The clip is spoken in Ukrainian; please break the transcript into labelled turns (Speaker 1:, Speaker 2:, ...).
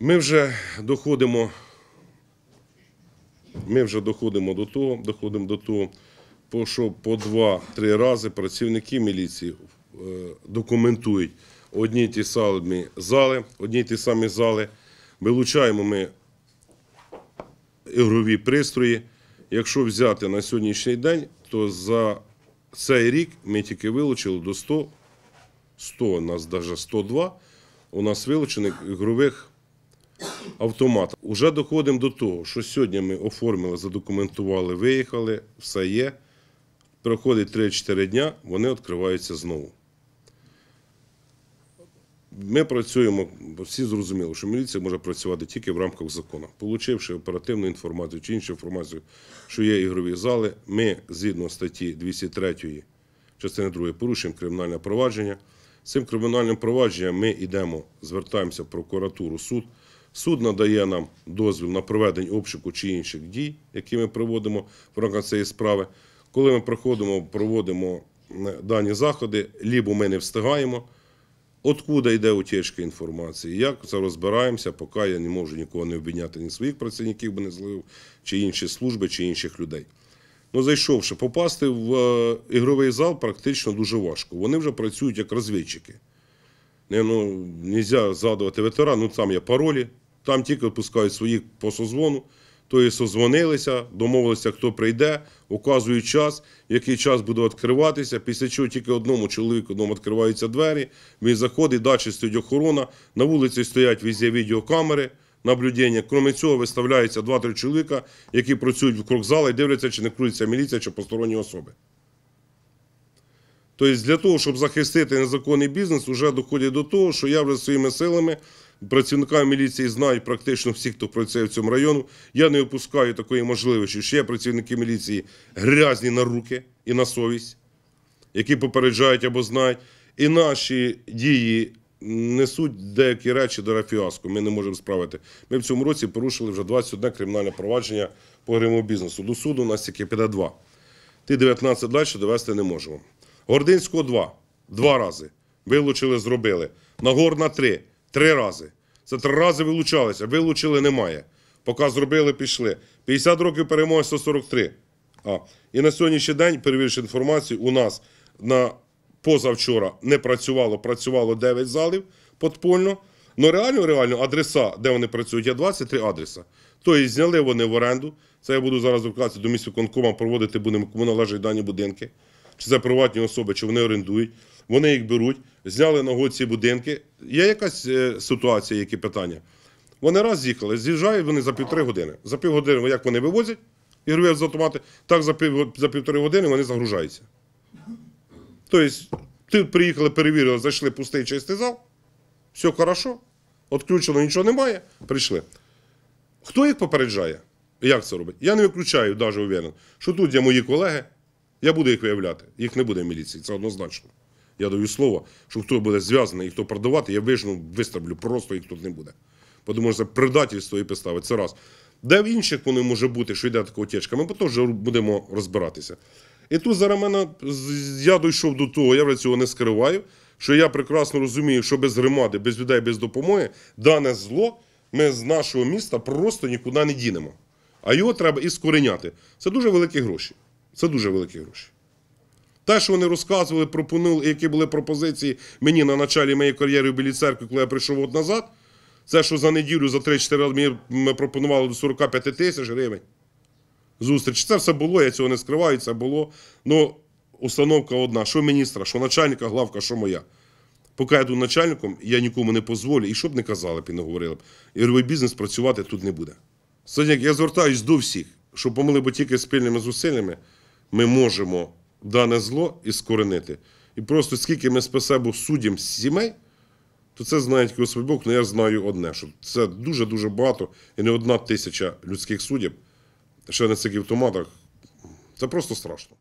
Speaker 1: Ми вже доходимо. Ми вже доходимо до того, доходимо до того, що по два-три рази працівники міліції е, документують одні ті самі зали, одні ті самі зали. Вилучаємо ми ігрові пристрої. Якщо взяти на сьогоднішній день, то за цей рік ми тільки вилучили до 100, 100 у нас навіть 102, у нас вилучених ігрових автоматів. Уже доходимо до того, що сьогодні ми оформили, задокументували, виїхали, все є. Проходить 3-4 дня, вони відкриваються знову. Ми працюємо, всі зрозуміли, що міліція може працювати тільки в рамках закону. Получивши оперативну інформацію чи іншу інформацію, що є ігрові зали, ми згідно статті 203 частини 2 порушуємо кримінальне провадження. Цим кримінальним провадженням ми йдемо, звертаємося в прокуратуру, суд. Суд надає нам дозвіл на проведення обшуку чи інших дій, які ми проводимо в рамках цієї справи. Коли ми проходимо, проводимо дані заходи, лібо ми не встигаємо, Откуда йде утічка інформації? Як це розбираємося, поки я не можу нікого не обвиняти, ні своїх працівників би не злив, чи інші служби, чи інших людей. Ну, зайшовши, попасти в е, ігровий зал практично дуже важко. Вони вже працюють як розвідчики. Не, ну, нельзя згадувати ветеран, ну там є паролі, там тільки відпускають своїх по созвону, то є созвонилися, домовилися, хто прийде, указують час, який час буде відкриватися, після чого тільки одному чоловіку відкриваються двері, він заходить, далі стоїть охорона, на вулиці стоять везде відеокамери, наблюдення. Крім цього, виставляється 2-3 чоловіка, які працюють вкруг зала і дивляться, чи не крутиться міліція, чи посторонні особи. Тобто для того, щоб захистити незаконний бізнес, вже доходять до того, що я вже своїми силами, працівниками міліції знають практично всіх, хто працює в цьому району. Я не випускаю такої можливості, що є працівники міліції грязні на руки і на совість, які попереджають або знають. І наші дії несуть деякі речі до фіаско. Ми не можемо справити. Ми в цьому році порушили вже 21 кримінальне провадження по гриму бізнесу. До суду у нас тільки піде два. Ти 19 далі довести не можемо. Гординського 2. Два рази. Вилучили, зробили. Нагорна 3. Три рази. Це три рази вилучалися. Вилучили немає. Поки зробили, пішли. 50 років перемоги 143. А. І на сьогоднішній день, перевіривши інформацію, у нас на позавчора не працювало, працювало 9 залів подпольно. Ну реально, реально, адреса, де вони працюють, є 23 адреса. Тобто зняли вони в оренду. Це я буду зараз звертатися до міськвиконкома, проводити будемо, кому належать дані будинки. Чи це приватні особи, чи вони орендують. Вони їх беруть, зняли на ці будинки. Є якась е, ситуація, які питання? Вони раз з'їхали, з'їжджають вони за півтори години. За півгодини, як вони вивозять ігрові з автомати, так за, пів, за півтори години вони загружаються. Тобто, ти приїхали, перевірили, зайшли пустий чистий зал, все хорошо, відключено, нічого немає, прийшли. Хто їх попереджає? Як це робить? Я не виключаю, навіть уверен, що тут є мої колеги, я буду їх виявляти. Їх не буде в міліції, це однозначно. Я даю слово, що хто буде зв'язаний і хто продавати, я вижну, виставлю, просто їх тут не буде. Тому що це предательство і підстави. Це раз. Де в інших вони може бути, що йде така утечка, ми теж будемо розбиратися. І тут зараз мене, я дійшов до того, я вже цього не скриваю, що я прекрасно розумію, що без громади, без людей, без допомоги, дане зло ми з нашого міста просто нікуди не дінемо. А його треба і скореняти. Це дуже великі гроші. Це дуже великі гроші. Те, що вони розказували, пропонували, які були пропозиції мені на началі моєї кар'єри в Білій церкві, коли я прийшов от назад, це, що за неділю, за 3-4 рази мені ми пропонували до 45 тисяч гривень. Зустріч. Це все було, я цього не скриваю, це було. Ну, установка одна: що міністра, що начальника, главка, що моя. Поки я тут начальником, я нікому не дозволю, і щоб не казали б і не говорили б, ігровий бізнес працювати тут не буде. Сьогодні я звертаюсь до всіх, щоб помили, бо тільки спільними зусиллями ми можемо дане зло і скоренити. І просто скільки ми спасемо суддям сімей, то це знають Господь Бог, але я знаю одне, що це дуже-дуже багато і не одна тисяча людських суддів, ще на цих автоматах. Це просто страшно.